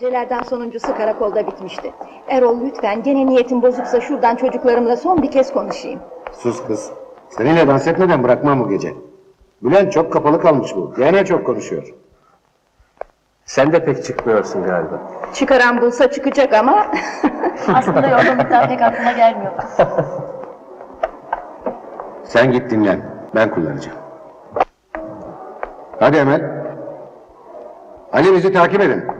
gecelerden sonuncusu karakolda bitmişti. Erol lütfen gene niyetin bozuksa şuradan çocuklarımla son bir kez konuşayım. Sus kız. Seninle dans etmeden bırakmam bu gece. Bülent çok kapalı kalmış bu. Gene çok konuşuyor. Sen de pek çıkmıyorsun galiba. Çıkaran bulsa çıkacak ama... Aslında yorgunluktan pek aklıma gelmiyor. Sen git dinlen. Ben kullanacağım. Hadi Emel. Ali bizi takip edin.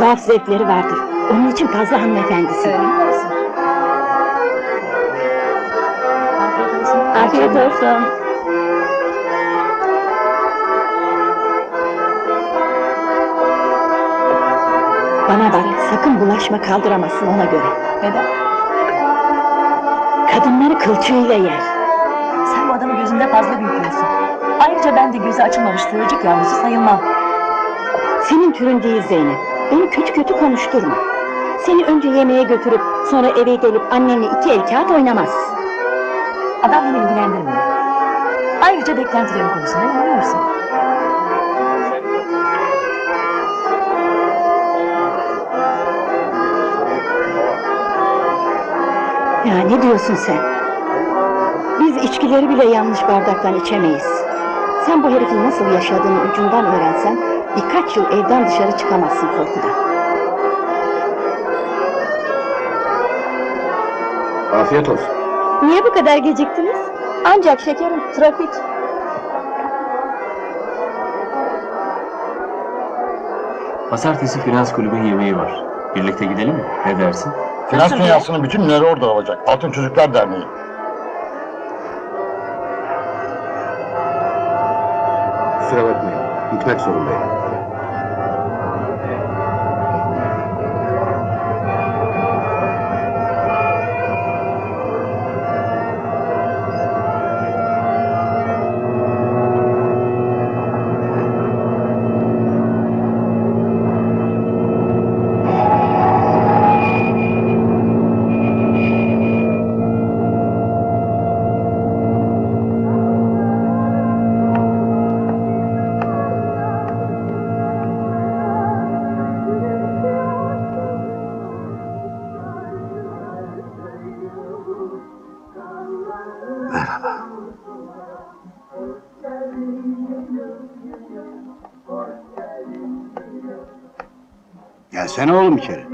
Tuhaf zevkleri vardır. Onun için fazla hanımefendisi. Öyle? Afiyet olsun. Afiyet olsun. Bana bak, sakın bulaşma kaldıramazsın ona göre. Neden? Kadınları kılçığıyla yer. Sen bu adamı gözünde fazla büyütüyorsun. Ayrıca ben de gözü açılmamış tığırcık yavrusu sayılmam. Senin türün değil Zeynep. Beni kötü kötü konuşturma. Seni önce yemeğe götürüp sonra eve gelip annenle iki el kağıt oynamaz. Adam beni ilgilendirmiyor. Ayrıca beklentilerim konusunda yanılıyorsun. Ya ne diyorsun sen? Biz içkileri bile yanlış bardaktan içemeyiz. Sen bu herifin nasıl yaşadığını ucundan öğrensen birkaç yıl evden dışarı çıkamazsın korkudan. Afiyet olsun. Niye bu kadar geciktiniz? Ancak şekerim trafik. Pazartesi finans kulübün yemeği var. Birlikte gidelim mi? Ne dersin? Finans Nasıl dünyasının bütün ünleri orada olacak. Altın Çocuklar Derneği. Kusura bakmayın. Gitmek zorundayım. Gelsene oğlum içeri.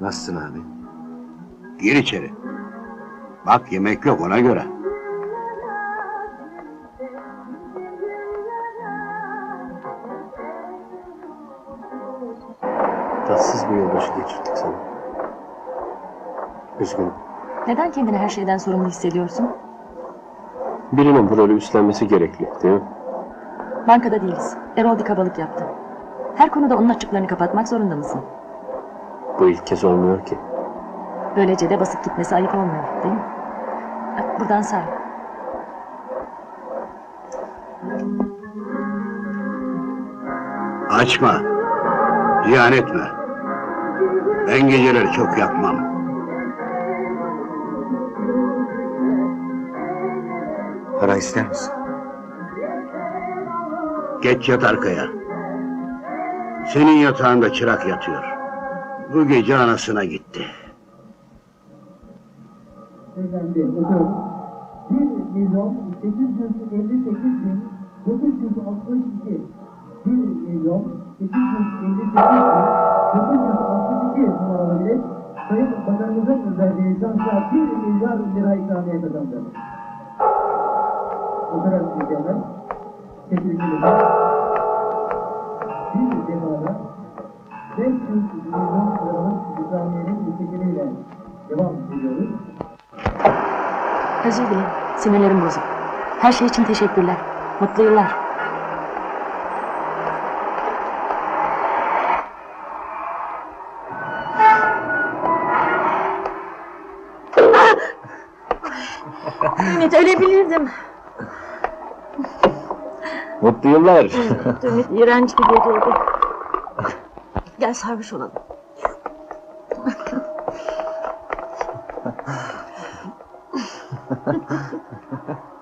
Nasılsın abi? Gir içeri. Bak yemek yok ona göre. Tatsız bir yılbaşı geçirdik sana. Üzgünüm. Neden kendini her şeyden sorumlu hissediyorsun? Birinin bu rolü üstlenmesi gerekli değil mi? Bankada değiliz. Erol bir kabalık yaptı. Her konuda onun açıklarını kapatmak zorunda mısın? Bu ilk kez olmuyor ki. Böylece de basıp gitmesi ayıp olmuyor değil mi? Bak, Buradan say. Açma. Ziyan etme. Ben geceleri çok yapmam. Para ister misin? Geç yat arkaya. Senin yatağında çırak yatıyor. Bu gece anasına gitti. Bakın. 1 milyon 858 bin 962 1 milyon 858 bin 962 numaralı bilet Sayın Bakanımızın verdiği şansla 1 milyar lira ikramiye kazandı. Fotoğraf tebrik ederim. Bir defada 500 milyon liralık ikramiyenin teşekkürüyle devam ediyoruz. Özür dilerim. Sinirlerim bozuk. Her şey için teşekkürler. Mutlu yıllar. Ümit ölebilirdim. Mutlu yıllar. Ümit iğrenç bir geceydi. Gel sarhoş olalım.